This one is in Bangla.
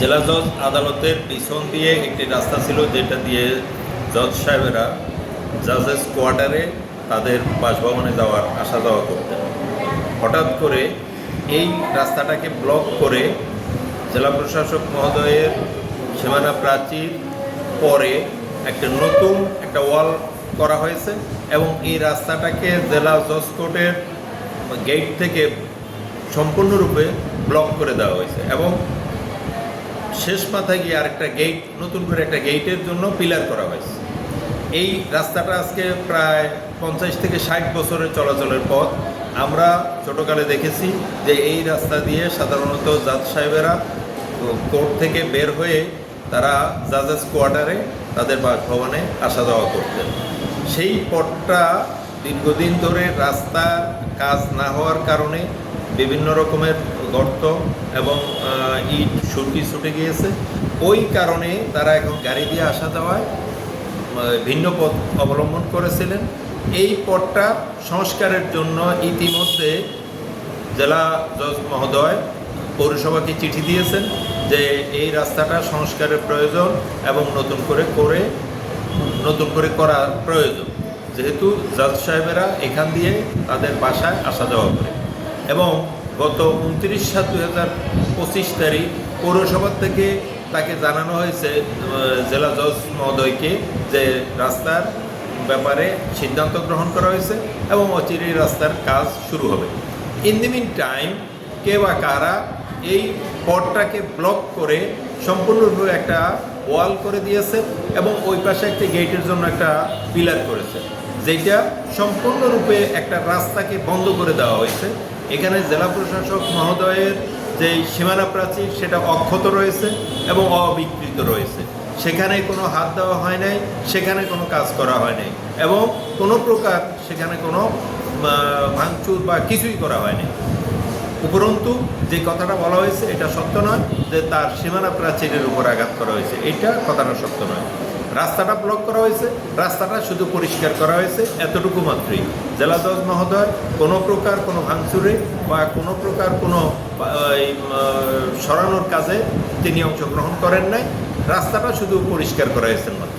জেলা জজ আদালতের পিছন দিয়ে একটি রাস্তা ছিল যেটা দিয়ে জজ সাহেবেরা জাজেস কোয়ার্টারে তাদের বাসভবনে যাওয়ার আসা যাওয়া করতেন। হঠাৎ করে এই রাস্তাটাকে ব্লক করে জেলা প্রশাসক মহোদয়ের সীমানা প্রাচীর পরে একটা নতুন একটা ওয়াল করা হয়েছে এবং এই রাস্তাটাকে জেলা জজ কোর্টের গেট থেকে সম্পূর্ণরূপে ব্লক করে দেওয়া হয়েছে এবং শেষ মাথায় গিয়ে আরেকটা গেট নতুন করে একটা গেটের জন্য পিলার করা হয়েছে। এই রাস্তাটা আজকে প্রায় পঞ্চাশ থেকে ষাট বছরের চলাচলের পথ। আমরা ছোটোকালে দেখেছি যে এই রাস্তা দিয়ে সাধারণত জাজ সাহেবেরা কোর্ট থেকে বের হয়ে তারা জাজেস কোয়ার্টারে তাদের বাসভবনে আসা যাওয়া করতেন। সেই পথটা দীর্ঘদিন ধরে রাস্তা কাজ না হওয়ার কারণে বিভিন্ন রকমের গর্ত এবং ইট সুরকি ছুটে গিয়েছে। ওই কারণে তারা এখন গাড়ি দিয়ে আসা যাওয়ায় ভিন্ন পথ অবলম্বন করেছিলেন। এই পথটা সংস্কারের জন্য ইতিমধ্যে জেলা জজ মহোদয় পৌরসভাকে চিঠি দিয়েছেন যে এই রাস্তাটা সংস্কারের প্রয়োজন এবং নতুন করে করে, নতুন করে করার প্রয়োজন। যেহেতু জজ সাহেবেরা এখান দিয়ে তাদের বাসায় আসা যাওয়া করে। এবং গত উনত্রিশ সাত দুই হাজার পঁচিশ তারিখ পৌরসভা থেকে তাকে জানানো হয়েছে জেলা জজ মহোদয়কে যে রাস্তার ব্যাপারে সিদ্ধান্ত গ্রহণ করা হয়েছে এবং অচিরেই রাস্তার কাজ শুরু হবে। ইন দি মিন টাইম কে বা কারা এই পথটাকে ব্লক করে সম্পূর্ণরূপে একটা ওয়াল করে দিয়েছে এবং ওই পাশে একটা গেটের জন্য একটা পিলার করেছে যেটা সম্পূর্ণরূপে একটা রাস্তাকে বন্ধ করে দেওয়া হয়েছে। এখানে জেলা প্রশাসক মহোদয়ের যে সীমানা প্রাচীর, সেটা অক্ষত রয়েছে এবং অবিকৃত রয়েছে। সেখানে কোনো হাত দেওয়া হয় নাই, সেখানে কোনো কাজ করা হয় নাই এবং কোনো প্রকার সেখানে কোনো ভাঙচুর বা কিছুই করা হয়নি উপরন্তু যে কথাটা বলা হয়েছে, এটা সত্য নয় যে তার সীমানা প্রাচীরের উপর আঘাত করা হয়েছে। এটা কথাটা সত্য নয়। রাস্তাটা ব্লক করা হয়েছে, রাস্তাটা শুধু পরিষ্কার করা হয়েছে, এতটুকু মাত্রই। জেলা জজ মহোদয়, কোনো প্রকার কোনো ভাঙচুরে বা কোনো প্রকার কোনো সরানোর কাজে তিনি অংশগ্রহণ করেন নাই। রাস্তাটা শুধু পরিষ্কার করা হয়েছে মাত্র।